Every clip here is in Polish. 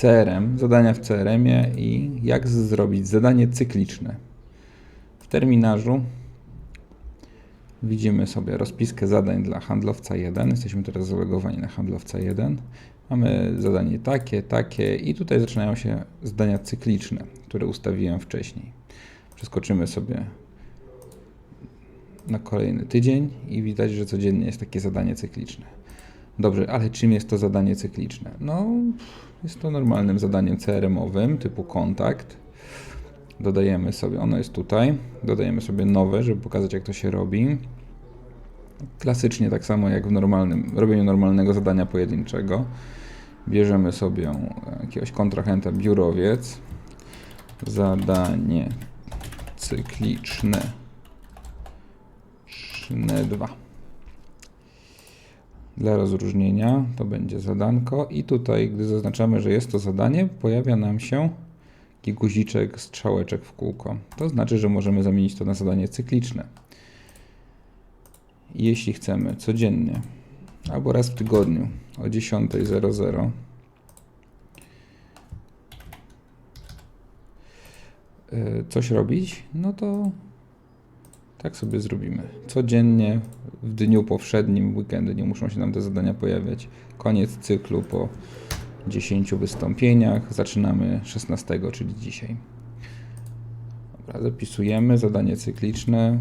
CRM, zadania w CRM-ie i jak zrobić zadanie cykliczne. W terminarzu widzimy sobie rozpiskę zadań dla handlowca 1. Jesteśmy teraz zalogowani na handlowca 1. Mamy zadanie takie, takie i tutaj zaczynają się zadania cykliczne, które ustawiłem wcześniej. Przeskoczymy sobie na kolejny tydzień i widać, że codziennie jest takie zadanie cykliczne. Dobrze, ale czym jest to zadanie cykliczne? No, jest to normalnym zadaniem CRM-owym typu kontakt. Dodajemy sobie, ono jest tutaj, dodajemy sobie nowe, żeby pokazać jak to się robi. Klasycznie tak samo jak w normalnym, robieniu normalnego zadania pojedynczego. Bierzemy sobie jakiegoś kontrahenta biurowiec. Zadanie cykliczne. Czne 2. Dla rozróżnienia to będzie zadanko i tutaj, gdy zaznaczamy, że jest to zadanie, pojawia nam się taki guziczek, strzałeczek w kółko. To znaczy, że możemy zamienić to na zadanie cykliczne. Jeśli chcemy codziennie albo raz w tygodniu o 10.00 y, coś robić, no to tak sobie zrobimy. Codziennie, w dniu powszednim, weekendy nie muszą się nam te zadania pojawiać. Koniec cyklu po 10 wystąpieniach. Zaczynamy 16, czyli dzisiaj. Dobra, zapisujemy zadanie cykliczne.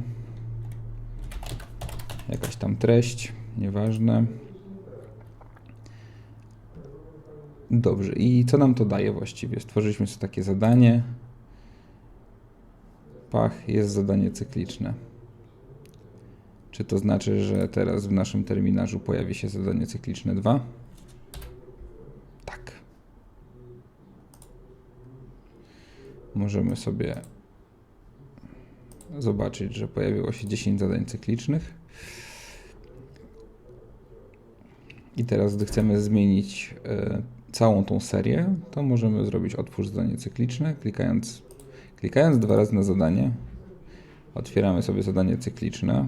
Jakaś tam treść, nieważne. Dobrze, i co nam to daje właściwie? Stworzyliśmy sobie takie zadanie. Pach, jest zadanie cykliczne. Czy to znaczy, że teraz w naszym terminarzu pojawi się zadanie cykliczne 2? Tak. Możemy sobie zobaczyć, że pojawiło się 10 zadań cyklicznych. I teraz, gdy chcemy zmienić e, całą tą serię, to możemy zrobić otwórz zadanie cykliczne, klikając, klikając dwa razy na zadanie. Otwieramy sobie zadanie cykliczne.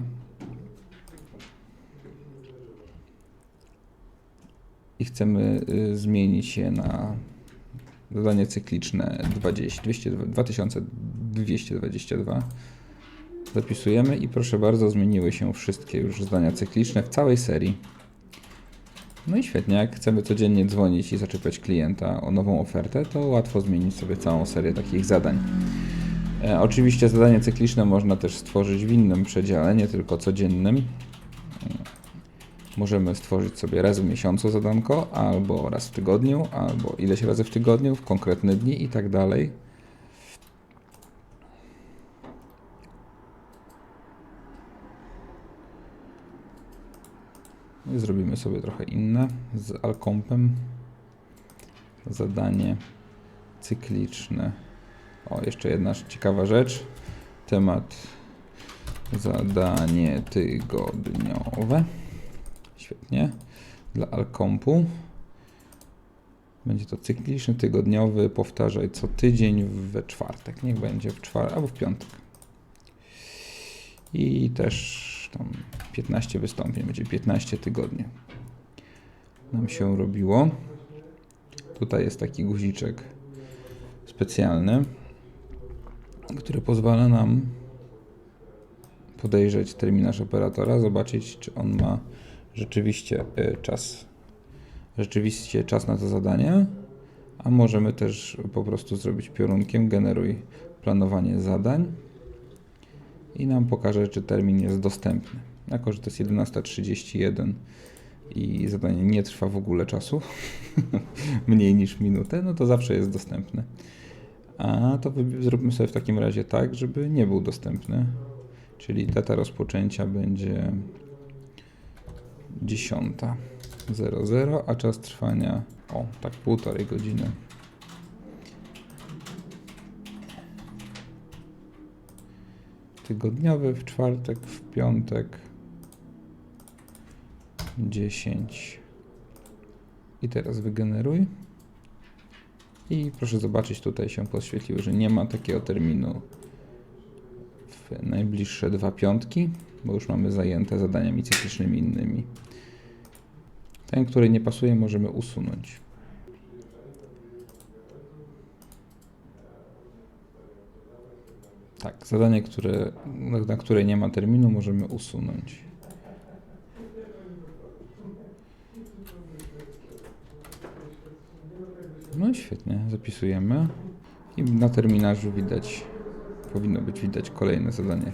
I chcemy y, zmienić je na zadanie cykliczne 20, 200, 2222. Zapisujemy i proszę bardzo, zmieniły się wszystkie już zadania cykliczne w całej serii. No i świetnie, jak chcemy codziennie dzwonić i zaczepiać klienta o nową ofertę, to łatwo zmienić sobie całą serię takich zadań. E, oczywiście zadanie cykliczne można też stworzyć w innym przedziale, nie tylko codziennym. E, Możemy stworzyć sobie raz w miesiącu zadanko, albo raz w tygodniu, albo ileś razy w tygodniu, w konkretne dni i tak dalej. I zrobimy sobie trochę inne z Alcompem. Zadanie cykliczne. O, jeszcze jedna ciekawa rzecz. Temat zadanie tygodniowe. Świetnie. Dla Alcompu. Będzie to cykliczny, tygodniowy, powtarzaj co tydzień we czwartek. Niech będzie w czwartek albo w piątek. I też tam 15 wystąpień, będzie 15 tygodni. Nam się robiło. Tutaj jest taki guziczek specjalny, który pozwala nam podejrzeć terminarz operatora, zobaczyć, czy on ma rzeczywiście y, czas, rzeczywiście czas na to zadanie, a możemy też po prostu zrobić piorunkiem generuj planowanie zadań i nam pokaże, czy termin jest dostępny. Jako, że to jest 11.31 i zadanie nie trwa w ogóle czasu, mniej niż minutę, no to zawsze jest dostępny. A to zróbmy sobie w takim razie tak, żeby nie był dostępny. Czyli data rozpoczęcia będzie 10.00, a czas trwania o tak półtorej godziny. Tygodniowy w czwartek, w piątek 10. I teraz wygeneruj. I proszę zobaczyć, tutaj się podświetliło, że nie ma takiego terminu w najbliższe dwa piątki, bo już mamy zajęte zadaniami cyklicznymi innymi. Ten, który nie pasuje, możemy usunąć. Tak, zadanie, które, na, które nie ma terminu, możemy usunąć. No świetnie, zapisujemy. I na terminarzu widać, powinno być widać kolejne zadanie.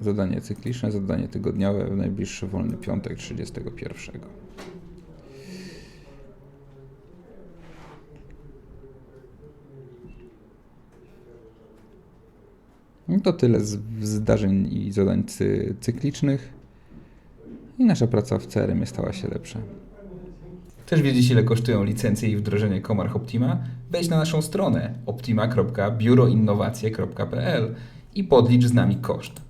Zadanie cykliczne, zadanie tygodniowe w najbliższy wolny piątek 31. to tyle z zdarzeń i zadań cy, cyklicznych. I nasza praca w CRM stała się lepsza. Chcesz wiedzieć, ile kosztują licencje i wdrożenie Comarch Optima? Wejdź na naszą stronę optima.biuroinnowacje.pl i podlicz z nami koszt.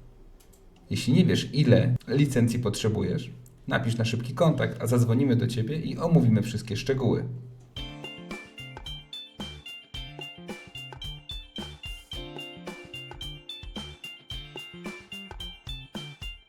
Jeśli nie wiesz, ile licencji potrzebujesz, napisz na szybki kontakt, a zadzwonimy do Ciebie i omówimy wszystkie szczegóły.